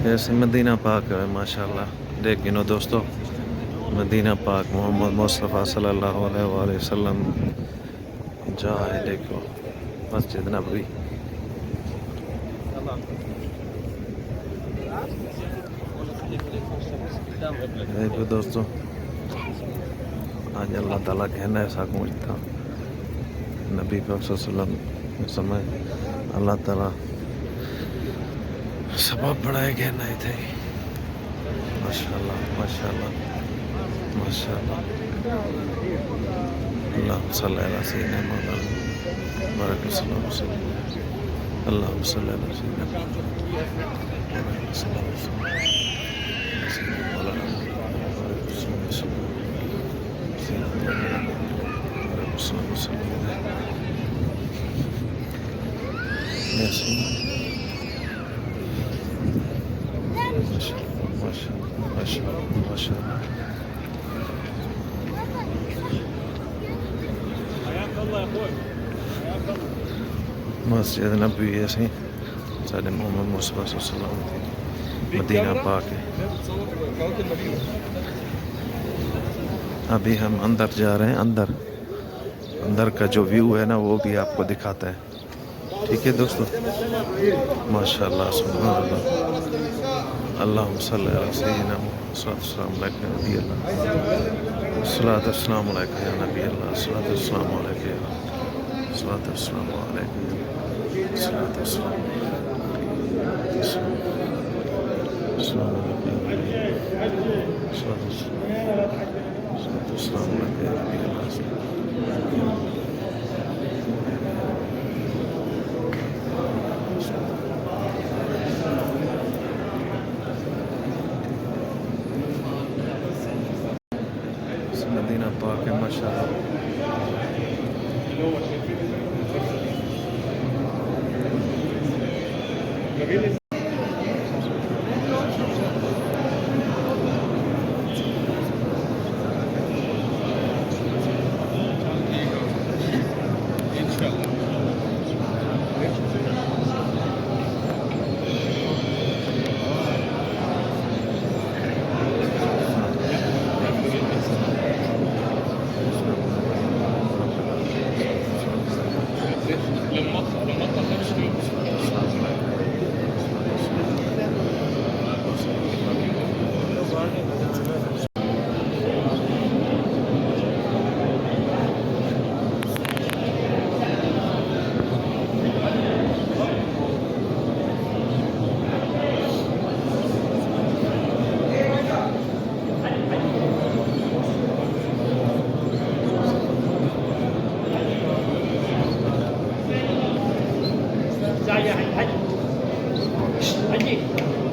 ایسے مدینہ پاک ہے ماشاءاللہ دیکھ گنو دوستو مدینہ پاک محمد مصطفیٰ صلی اللہ علیہ وآلہ وسلم جا ہے دیکھو مسجد نبوی دیکھو دوستو آج اللہ تعالیٰ کہنا ایسا پہنچتا نبی پاک صلی اللہ علیہ وسلم سمے اللہ تعالیٰ سبب بڑھائے کہنا ہی تھے۔ ماشاءاللہ ماشاءاللہ ماشاءاللہ۔ اللہ صلی اللہ سیدنا مولانا۔ بارک السلام وسلم اللہ صلی اللہ سیدنا بارک السلام وسلم سیدنا مولانا۔ بارک السلام وسلم سیدنا مولانا بارک السلام وسلم ماشاءاللہ ماشاءاللہ مسجد نبوی ہے سی سارے محمد مصطفیٰ صلی اللہ علیہ وسلم مدینہ پاک ہے ابھی ہم اندر جا رہے ہیں، اندر۔ اندر کا جو ویو ہے نا، وہ بھی آپ کو دکھاتا ہے۔ ٹھیک ہے دوستو؟ ماشاءاللہ، سبحان اللہ۔ اللہم صلی اللہ سیدنا محمد صلی اللہ علیہ نبی اللہ صلاة السلام علیکہ یا نبی اللہ صلاة السلام علیکہ یا صلاة السلام علیکہ یا صلاة السلام السلام علیکہ یا صلاة السلام علیکہ یا نبی اللہ مدینہ پاک ہے ماشاءاللہ কি